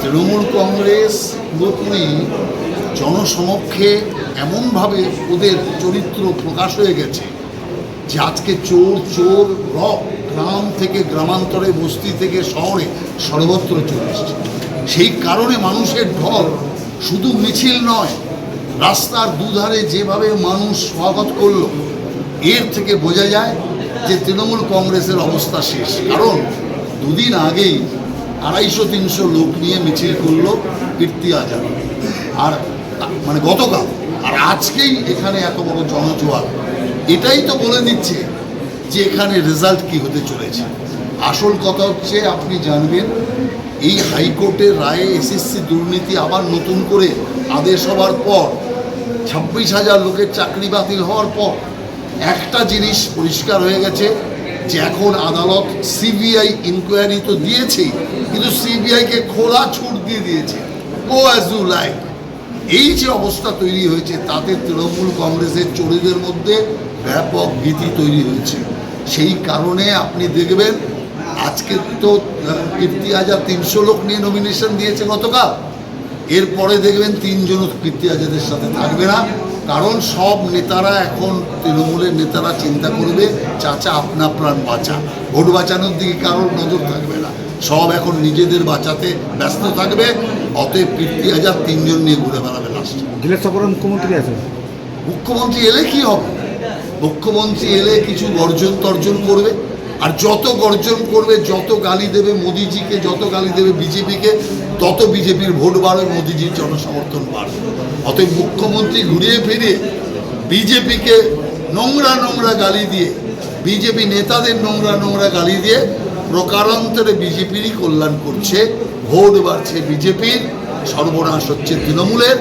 তৃণমূল কংগ্রেস পুরোপুরি জনসমক্ষে এমনভাবে ওদের চরিত্র প্রকাশ হয়ে গেছে যে আজকে চোর চোর, রক গ্রাম থেকে গ্রামান্তরে, বস্তি থেকে শহরে সর্বত্র চলে এসছে। সেই কারণে মানুষের ঢল শুধু মিছিল নয়, রাস্তার দুধারে যেভাবে মানুষ স্বাগত করল, এর থেকে বোঝা যায় যে তৃণমূল কংগ্রেসের অবস্থা শেষ। কারণ দুদিন আগেই আড়াইশো, তিনশো লোক নিয়ে মিছিল করল কীর্তি আজাদ। আর মানে গতকাল, আর আজকেই এখানে এত বড় জনজোয়ার। এটাই তো বলে দিচ্ছে যে এখানে রেজাল্ট কি হতে চলেছে। আসল কথা হচ্ছে, আপনি জানবেন, এই হাইকোর্টের রায়ে এসএসসি দুর্নীতি আবার নতুন করে আদেশ হওয়ার পর, ছাব্বিশ হাজার লোকের চাকরি বাতিল হওয়ার পর, একটা জিনিস পরিষ্কার হয়ে গেছে যে এখন আদালত সিবিআই ইনকোয়ারি তো দিয়েছেই কিন্তু সিবিআইকে খোলা ছুট দিয়ে দিয়েছে। অ্যাজ এই যে অবস্থা তৈরি হয়েছে, তাতে তৃণমূল কংগ্রেসের চোরীদের মধ্যে ব্যাপক ভীতি তৈরি হয়েছে। সেই কারণে আপনি দেখবেন, আজকে তো কীর্তি হাজার তিনশো লোক নিয়ে নমিনেশন দিয়েছে গতকাল। এরপরে দেখবেন তিনজন কীর্তি আজাদের সাথে থাকবে না কারণ সব নেতারা এখন তৃণমূলের নেতারা চিন্তা করবে চাচা আপনা প্রাণ বাঁচা। ভোট বাঁচানোর দিকে কারোর নজর থাকবে না। সব এখন নিজেদের বাঁচাতে ব্যস্ত থাকবে অতএব কীর্তি হাজার তিনজন নিয়ে ঘুরে বেড়াবে লাস্টে মুখ্যমন্ত্রী আছে মুখ্যমন্ত্রী এলে কি হবে? মুখ্যমন্ত্রী এলে কিছু গর্জন তর্জন করবে। আর যত গর্জন করবে, যত গালি দেবে মোদিজিকে, যত গালি দেবে বিজেপিকে, তত বিজেপির ভোট বাড়বে, মোদিজির জনসমর্থন বাড়বে। অতএব মুখ্যমন্ত্রী ঘুরিয়ে ফিরিয়ে বিজেপিকে নোংরা নোংরা গালি দিয়ে, বিজেপি নেতাদের নোংরা নোংরা গালি দিয়ে প্রকারান্তরে বিজেপিরই কল্যাণ করছে, ভোট বাড়ছে বিজেপির, সর্বনাশ হচ্ছে তৃণমূলের,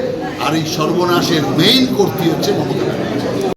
আর এই সর্বনাশের মেইন কর্তী হচ্ছে মমতা ব্যানার্জি।